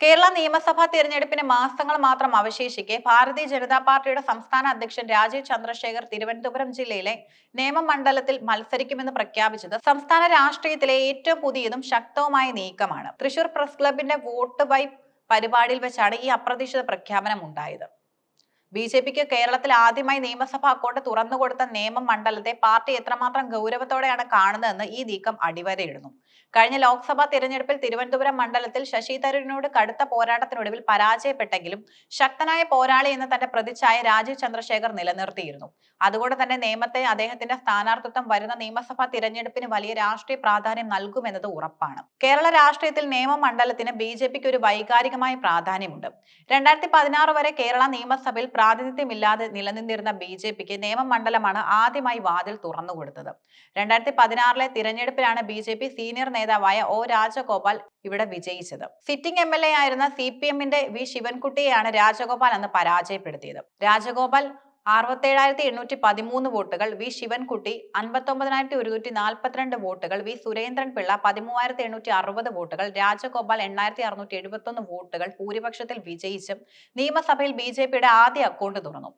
കേരള നിയമസഭാ തിരഞ്ഞെടുപ്പിന് മാസങ്ങൾ മാത്രം അവശേഷിക്കെ ഭാരതീയ ജനതാ പാർട്ടിയുടെ സംസ്ഥാന അധ്യക്ഷൻ രാജീവ് ചന്ദ്രശേഖർ തിരുവനന്തപുരം ജില്ലയിലെ നേമമണ്ഡലത്തിൽ മത്സരിക്കുമെന്ന് പ്രഖ്യാപിച്ചത് സംസ്ഥാന രാഷ്ട്രീയത്തിലെ ഏറ്റവും പുതിയതും ശക്തവുമായ നീക്കമാണ്. തൃശൂർ പ്രസ് ക്ലബിന്റെ വോട്ട് ബൈ പരിപാടിയിൽ വെച്ചാണ് ഈ അപ്രതീക്ഷിത പ്രഖ്യാപനം ഉണ്ടായത്. ബി ജെ പിക്ക് കേരളത്തിൽ ആദ്യമായി നിയമസഭാ അക്കൗണ്ട് തുറന്നുകൊടുത്ത നേമം മണ്ഡലത്തെ പാർട്ടി എത്രമാത്രം ഗൗരവത്തോടെയാണ് കാണുന്നതെന്ന് ഈ നീക്കം അടിവരയിടുന്നു. കഴിഞ്ഞ ലോക്സഭാ തിരഞ്ഞെടുപ്പിൽ തിരുവനന്തപുരം മണ്ഡലത്തിൽ ശശി തരൂരിനോട് കടുത്ത പോരാട്ടത്തിനൊടുവിൽ പരാജയപ്പെട്ടെങ്കിലും ശക്തനായ പോരാളി എന്ന തന്റെ പ്രതിച്ഛായ രാജീവ് ചന്ദ്രശേഖർ നിലനിർത്തിയിരുന്നു. അതുകൊണ്ട് തന്നെ നിയമത്തെ അദ്ദേഹത്തിന്റെ സ്ഥാനാർത്ഥിത്വം വരുന്ന നിയമസഭാ തിരഞ്ഞെടുപ്പിന് വലിയ രാഷ്ട്രീയ പ്രാധാന്യം നൽകുമെന്നത് ഉറപ്പാണ്. കേരള രാഷ്ട്രീയത്തിൽ നിയമമണ്ഡലത്തിന് ബി ജെ പിക്ക് ഒരു വൈകാരികമായ പ്രാധാന്യമുണ്ട്. രണ്ടായിരത്തി പതിനാറ് വരെ കേരള നിയമസഭയിൽ പ്രാതിനിധ്യമില്ലാതെ നിലനിന്നിരുന്ന ബി ജെ പിക്ക് നിയമമണ്ഡലമാണ് ആദ്യമായി വാതിൽ തുറന്നുകൊടുത്തത്. രണ്ടായിരത്തി പതിനാറിലെ തിരഞ്ഞെടുപ്പിലാണ് ബി ജെ പി നേതാവായ ഒ രാജഗോപാൽ ഇവിടെ വിജയിച്ചത്. സിറ്റിംഗ് എം എൽ എ ആയിരുന്ന സി പി എമ്മിന്റെ വി ശിവൻകുട്ടിയെയാണ് രാജഗോപാൽ അന്ന് പരാജയപ്പെടുത്തിയത്. രാജഗോപാൽ അറുപത്തേഴായിരത്തി എണ്ണൂറ്റി പതിമൂന്ന് വോട്ടുകൾ വി ശിവൻകുട്ടി അൻപത്തൊമ്പതിനായിരത്തി ഒരുന്നൂറ്റി നാൽപ്പത്തിരണ്ട് വോട്ടുകൾ വി സുരേന്ദ്രൻ പിള്ള പതിമൂവായിരത്തി എണ്ണൂറ്റി അറുപത് വോട്ടുകൾ രാജഗോപാൽ എണ്ണായിരത്തി അറുന്നൂറ്റി എഴുപത്തൊന്ന് വോട്ടുകൾ ഭൂരിപക്ഷത്തിൽ വിജയിച്ചും നിയമസഭയിൽ ബി ജെ പിയുടെ ആദ്യ അക്കൗണ്ട് തുറന്നു.